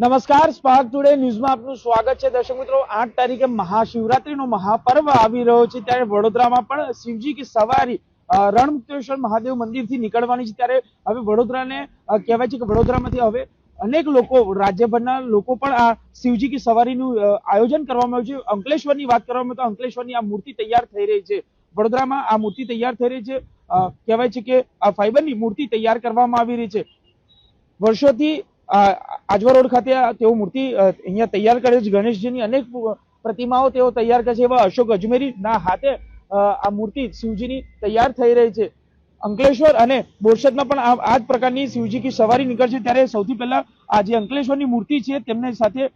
નમસ્કાર, spark today ન્યૂઝમાં આપનું સ્વાગત છે. દર્શક મિત્રો, આઠ તારીખે મહાશિવરાત્રીનો મહાપર્વ આવી રહ્યો છે. ત્યારે વડોદરામાં પણ શિવજી કે સવારી રણમુક્તેશ્વર મહાદેવ મંદિરથી નીકળવાની છે. ત્યારે હવે વડોદરાને કહેવાય છે કે વડોદરામાંથી હવે અનેક લોકો, રાજ્યભરના લોકો પણ આ શિવજી કી સવારીનું આયોજન કરવામાં આવ્યું છે. અંકલેશ્વરની વાત કરવામાં તો અંકલેશ્વરની આ મૂર્તિ તૈયાર થઈ રહી છે. વડોદરામાં આ મૂર્તિ તૈયાર થઈ રહી છે. કહેવાય છે કે આ ફાઈબરની મૂર્તિ તૈયાર કરવામાં આવી રહી છે. વર્ષોથી આજવા રોડ ખાતે તેઓ મૂર્તિ અહીંયા તૈયાર કરે છે. ગણેશજીની અનેક પ્રતિમાઓ તેઓ તૈયાર કરે છે. એવા અશોક અજમેરી ના હાથે આ મૂર્તિ શિવજીની તૈયાર થઈ રહી છે. અંકલેશ્વર અને બોરસદમાં પણ આ જ પ્રકારની શિવજી કી સવારી નીકળશે. ત્યારે સૌથી પહેલા આ જે અંકલેશ્વરની મૂર્તિ છે, તેમની સાથે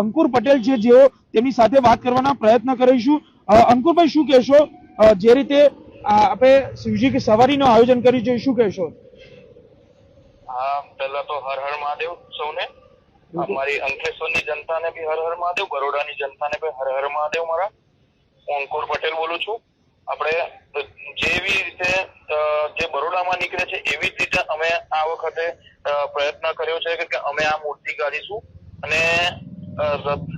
અંકુર પટેલ છે. જેઓ તેમની સાથે વાત કરવાના પ્રયત્ન કરીશું. અંકુરભાઈ, શું કહેશો? જે રીતે આપણે શિવજી કી સવારીનું આયોજન કર્યું છે, શું કહેશો? હા પહેલા તો હર હર મહાદેવ સૌને. અમારી અંકલેશ્વરની જનતાને બી હર હર મહાદેવ બરોડાની જનતાને બી હર હર મહાદેવ મારા. હું અંકુર પટેલ બોલું છું. આપણે જેવી રીતે જે બરોડામાં નીકળે છે એવી જ રીતે અમે આ વખતે પ્રયત્ન કર્યો છે કે- અમે આ મૂર્તિ કાઢીશું અને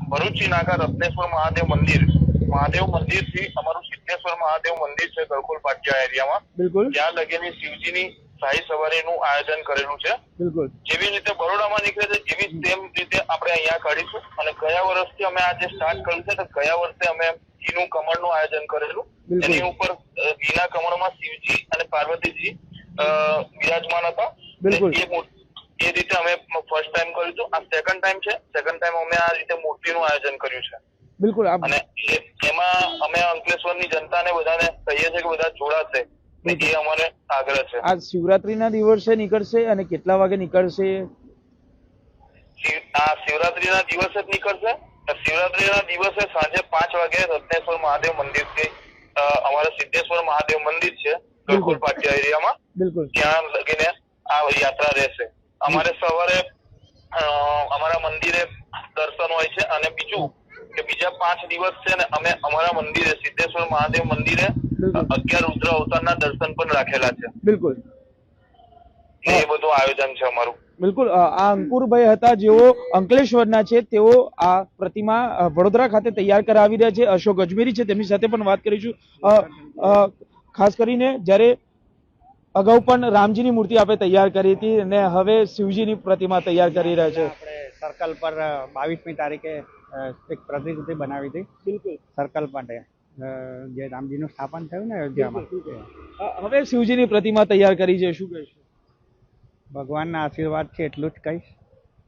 ભરૂચી નાકા રત્નેશ્વર મહાદેવ મંદિર મહાદેવ મંદિરથી અમારું સિદ્ધેશ્વર મહાદેવ મંદિર છે ગળકુલ પાટિયા એરિયામાં. બિલકુલ. ત્યાં લગીની શિવજીની શાહી સવારીનું આયોજન કરેલું છે. બિલકુલ. જેવી રીતે બરોડામાં નીકળે છે જેવી સેમ રીતે આપણે અહીંયા કાઢીશું. અને ગયા વર્ષથી અમે આ સ્ટાર્ટ કર્યું છે તો ગયા વર્ષે અમે ઘીનું કમળનું આયોજન કરેલું. એની ઉપર ઘીના કમળમાં શિવજી અને પાર્વતીજી બિરાજમાન હતા. બિલકુલ. એ મૂર્તિ- એ રીતે અમે ફર્સ્ટ ટાઈમ કર્યું હતું. આ સેકન્ડ ટાઈમ છે. સેકન્ડ ટાઈમ અમે આ રીતે મૂર્તિનું આયોજન કર્યું છે. બિલકુલ અને એમાં અમે અંકલેશ્વરની જનતાને બધાને કહીએ છીએ કે બધા જોડાશે. ને એ અમારે આગ્રહ છે. આ શિવરાત્રીના દિવસે નીકળશે અને કેટલા વાગે નીકળશે? આ શિવરાત્રીના દિવસે જ નીકળશે? શિવરાત્રીના દિવસે સાંજે પાંચ વાગે રત્નેશ્વર મહાદેવ મંદિરથી અમારે સિદ્ધેશ્વર મહાદેવ મંદિર છે પાટિયા એરિયામાં. બિલકુલ. ત્યાં લગીને આ યાત્રા રહેશે. અમારે સવારે અમારા મંદિરે દર્શન હોય છે અને બીજું કે બીજા પાંચ દિવસ છે ને અમે અમારા મંદિરે સિદ્ધેશ્વર મહાદેવ મંદિરે. અગિયાર રુદ્ર અવતારના દર્શન પણ રાખેલા છે. બિલકુલ. એ બધું આયોજન છે અમારું. બિલકુલ. આ અંકુરભાઈ હતા જેઓ અંકલેશ્વરના છે તેઓ આ પ્રતિમા વડોદરા ખાતે તૈયાર કરાવી રહ્યા છે. અશોક અજમેરી છે તેમની સાથે પણ વાત કરીશું. ખાસ કરીને જ્યારે અગાઉ પણ રામજીની મૂર્તિ આપણે તૈયાર કરી હતી અને હવે શિવજીની પ્રતિમા તૈયાર કરી રહ્યા છે. આપણે સર્કલ પર બાવીસમી તારીખે એક પ્રતિકૃતિ બનાવી હતી. બિલકુલ. સર્કલ માટે. જે રામજીનું સ્થાપન થયું ને અયોધ્યામાં. હવે શિવજીની પ્રતિમા તૈયાર કરી છે શું કહેશો? ભગવાનના આશીર્વાદ છે એટલું જ કહીશ.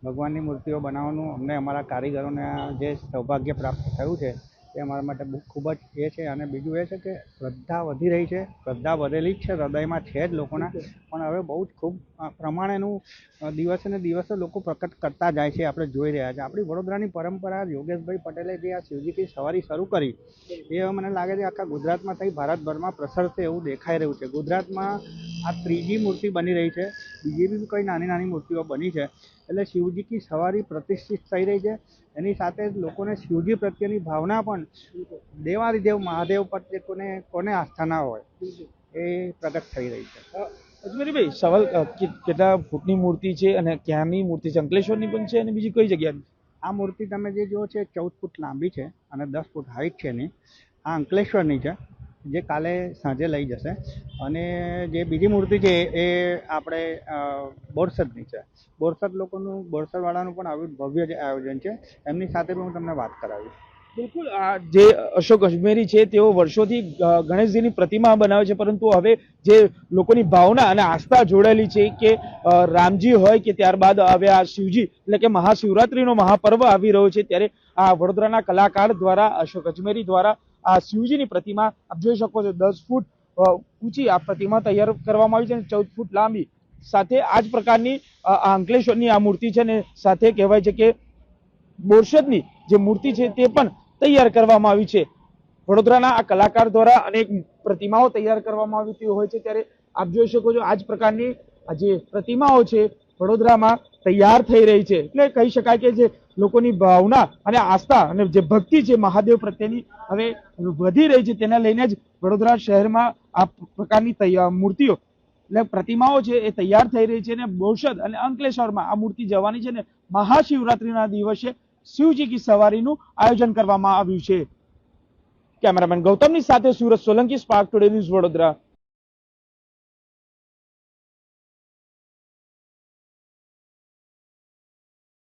ભગવાનની મૂર્તિઓ બનાવવાનું અમને અમારા કારીગરોને જે સૌભાગ્ય પ્રાપ્ત થયું છે એ મારા માટે બહુ ખૂબ જ એ છે. અને બીજું એ છે કે શ્રદ્ધા વધી રહી છે. શ્રદ્ધા વધેલી જ છે. હૃદયમાં છે જ લોકોના. પણ હવે બહુ જ ખૂબ પ્રમાણેનું દિવસે ને દિવસે લોકો પ્રકટ કરતા જાય છે. આપણે જોઈ રહ્યા છે. આપણી વડોદરાની પરંપરા યોગેશભાઈ પટેલે જે આ શિવજીથી સવારી શરૂ કરી, એ હવે મને લાગે છે આખા ગુજરાતમાં થઈ. ભારતભરમાં પ્રસરશે એવું દેખાઈ રહ્યું છે. ગુજરાતમાં આ ત્રીજી મૂર્તિ બની રહી છે. બીજી બી કઈ નાની નાની મૂર્તિઓ બની છે. એટલે શિવજી કી સવારી પ્રતિષ્ઠિત થઈ રહી છે. એની સાથે જ લોકોને શિવજી પ્રત્યેની ભાવના પણ દેવાદિદેવ મહાદેવ પ્રત્યે કોને કોને આસ્થા ના હોય એ પ્રગટ થઈ રહી છે. અજમેરીભાઈ સવાલ કેટલા ફૂટની મૂર્તિ છે અને ક્યાંની મૂર્તિ છે? અંકલેશ્વરની પણ છે અને બીજી કઈ જગ્યાની? આ મૂર્તિ તમે જે જુઓ છે ચૌદ ફૂટ લાંબી છે અને દસ ફૂટ હાઈટ છે એની. આ અંકલેશ્વરની છે. જે કાલે સાંજે લઈ જશે. અને જે બીજી મૂર્તિ છે એ આપણે બોરસદની છે. બોરસદ લોકોનું, બોરસદવાળાનું પણ આવ્યું ભવ્ય જે આયોજન છે. એમની સાથે પણ હું તમને વાત કરાવીશ. બિલકુલ, આ જે અશોક અજમેરી છે, તેઓ વર્ષોથી ગણેશજીની પ્રતિમા બનાવે છે, પરંતુ હવે જે લોકોની ભાવના અને આસ્થા જોડાયેલી છે કે રામજી હોય કે ત્યારબાદ હવે આ શિવજી, એટલે કે મહાશિવરાત્રીનો મહાપર્વ આવી રહ્યો છે, ત્યારે આ વડોદરાના કલાકાર દ્વારા, અશોક અજમેરી દ્વારા આ શિવજીની પ્રતિમા આપ જોઈ શકો છો, દસ ફૂટ ઊંચી આ પ્રતિમા તૈયાર કરવામાં આવી છે અને ચૌદ ફૂટ લાંબી. સાથે આ જ પ્રકારની આ અંકલેશ્વરની આ મૂર્તિ છે ને સાથે કહેવાય છે કે બોરસદની જે મૂર્તિ છે તે પણ તૈયાર કરવામાં આવી છે. વડોદરાના આ કલાકાર દ્વારા અનેક પ્રતિમાઓ તૈયાર કરવામાં આવતી હોય છે ત્યારે આપ જોઈ શકો છો આ જ પ્રકારની જે પ્રતિમાઓ છે વડોદરામાં તૈયાર થઈ રહી છે. એટલે કહી શકાય કે જે લોકોની ભાવના અને આસ્થા અને જે ભક્તિ છે મહાદેવ પ્રત્યેની હવે વધી રહી છે તેને લઈને જ વડોદરા શહેરમાં આ પ્રકારની મૂર્તિઓ એટલે પ્રતિમાઓ છે એ તૈયાર થઈ રહી છે અને બોરસદ અને અંકલેશ્વરમાં આ મૂર્તિ જવાની છે ને મહાશિવરાત્રીના દિવસે શિવજી કી સવારીનું આયોજન કરવામાં આવ્યું છે. કેમેરામેન ગૌતમની સાથે Surat Solanki spark today news Vadodara.